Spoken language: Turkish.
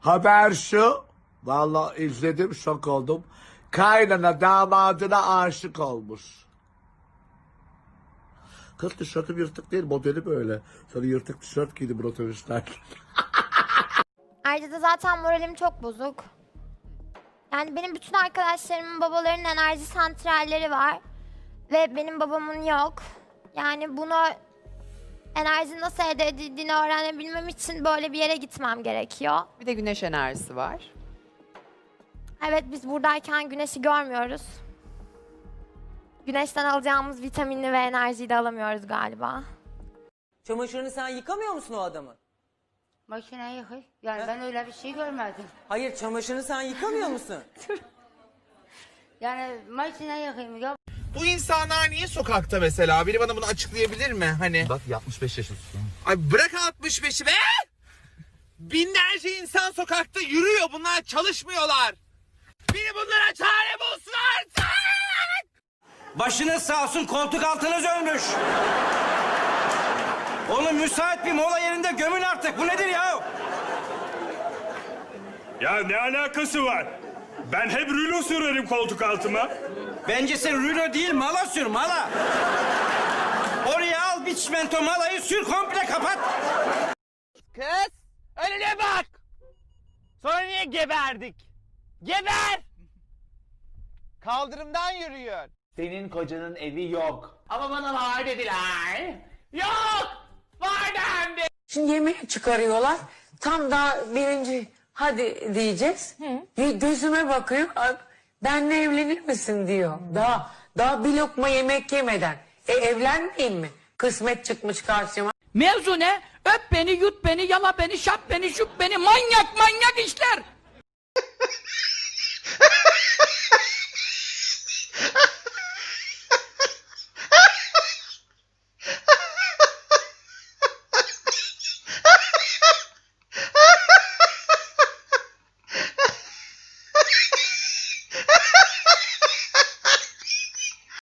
Haber şu. Vallahi izledim şok oldum. Kaynana damadına aşık olmuş. Kız tişörtüm yırtık değil modeli böyle. Sonra yırtık tişört giydim otobüslerde. Ayrıca da zaten moralim çok bozuk. Yani benim bütün arkadaşlarımın babalarının enerji santralleri var. Ve benim babamın yok. Yani bunu enerji nasıl elde edildiğini öğrenebilmem için böyle bir yere gitmem gerekiyor. Bir de güneş enerjisi var. Evet biz buradayken güneşi görmüyoruz. Güneşten alacağımız vitaminli ve enerjiyi de alamıyoruz galiba. Çamaşırını sen yıkamıyor musun o adamın? Makine yıkıyor. Yani ben öyle bir şey görmedim. Hayır çamaşırını sen yıkamıyor musun? Yani makine yıkayım ya. Bu insanlar niye sokakta mesela? Biri bana bunu açıklayabilir mi? Hani Bak 65 yaşındasın. ay bırak 65'i be! Binlerce insan sokakta yürüyor. Bunlar çalışmıyorlar. Biri bunlara çare bulsun artık! Başınız sağ olsun koltuk altınız ölmüş. Onu müsait bir mola yerinde gömün artık. Bu nedir ya? Ya ne alakası var? Ben hep rulo sürerim koltuk altıma. Bence sen rulo değil mala sür mala. Oraya al bir çimento malayı sür komple kapat. Kız önüne bak! Sonra niye geberdik? Geber! Kaldırımdan yürüyor. Senin kocanın evi yok. Ama bana var dediler. Yok! Var dendi. Şimdi yemeğe çıkarıyorlar. Tam daha birinci hadi diyeceğiz. Ve gözüme bakıyor. "Ay, Benle evlenir misin diyor. Daha daha bir lokma yemek yemeden. E evlenmeyeyim mi? Kısmet çıkmış karşıma. Mevzu ne? Öp beni, yut beni, yala beni, şap beni, şup beni. Manyak manyak işler.